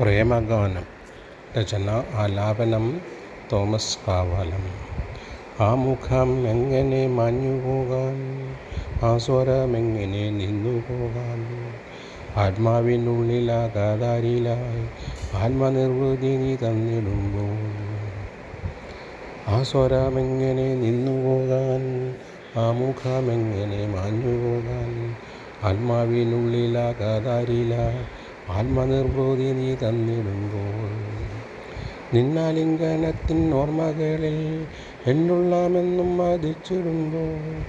പ്രേമഗാനം രചന ആലാപനം തോമസ് കാവാലം. ആ മുഖം എങ്ങനെ മാഞ്ഞുപോകാൻ ആ സ്വരം എങ്ങനെ നിന്നു പോകാൻ? ആത്മാവിനുള്ളിലാകാതാരിലായി ആത്മനിർവൃതി നീ തന്നിടുമ്പോൾ. ആ സ്വരം എങ്ങനെ നിന്നു പോകാൻ? ആ മുഖം എങ്ങനെ മാഞ്ഞു പോകാൻ? ആത്മാവിനുള്ളിലാകാതാരിലായി ആത്മനിർവൃതി നീ തന്നിടുമ്പോൾ നിന്നാലിംഗനത്തിൻ ഓർമ്മകളിൽ എന്നുള്ളാമെന്നും മതിച്ചിടുമ്പോൾ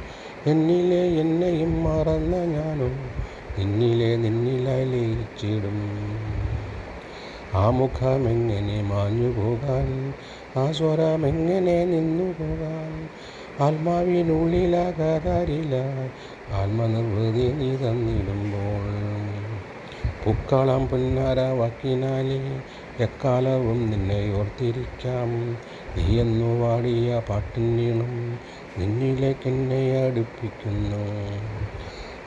എന്നിലെ എന്നെയും മറന്ന ഞാനും നിന്നിലെ നിന്നിലായി ലയിച്ചിടും ആ മുഖമെങ്ങനെ മാഞ്ഞു പോകാൻ ആ സ്വരമെങ്ങനെ നിന്നു പോകാൻ ആത്മാവിനുള്ളിലാകാതാരില്ല ആത്മനിർവൃതി നീ തന്നിടുമ്പോൾ പൂക്കളം പുന്നാര വാക്കിനാലേ എക്കാലവും നിന്നെ ഓർത്തിരിക്കാം. നീയെന്നു വാടിയ പാട്ടിനീണം നിന്നിലേക്ക് എന്നെ അടുപ്പിക്കുന്നു.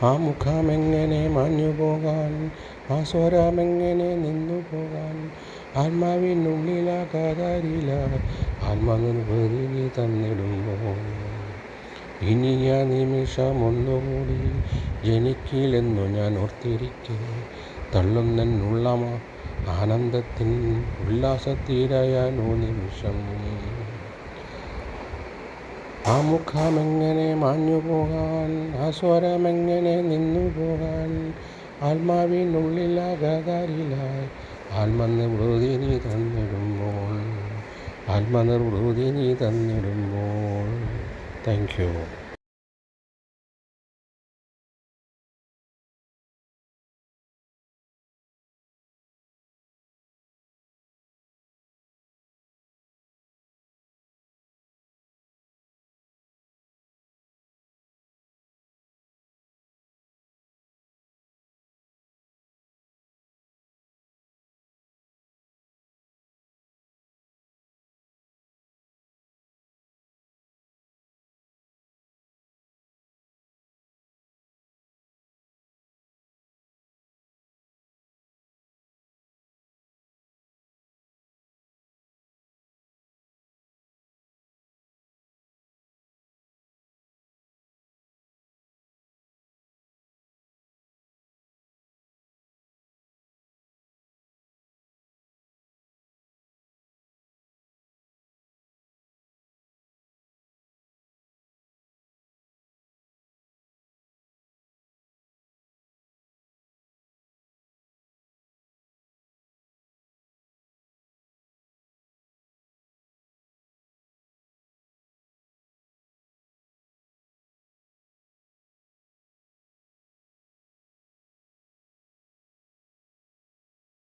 ആ മുഖമെങ്ങനെ മാഞ്ഞു പോകാൻ ആ സ്വരമെങ്ങനെ നിന്നു പോകാൻ? ആത്മാവിനുള്ളിലാകാതാരില്ല ആത്മനിർവൃതി നീ തന്നിടുമ്പോൾ ഇനിയ നിമിഷം ഒന്നുകൂടി ജനിക്കില്ലെന്നു ഞാൻ ഓർത്തിരിക്കെ തള്ളുന്നെന്നുള്ള ആനന്ദത്തിൻ ഉല്ലാസത്തീരയാനോ നിമിഷം. ആ മുഖമെങ്ങനെ മാഞ്ഞുപോകാൻ ആ സ്വരമെങ്ങനെ നിന്നുപോകാൻ ആത്മാവിനുള്ളിലാകാരിലായി ആത്മനിർവൃതി നീ തന്നിടുമ്പോൾ ആത്മനിർവൃതി നീ തന്നിടുമ്പോൾ. Thank you.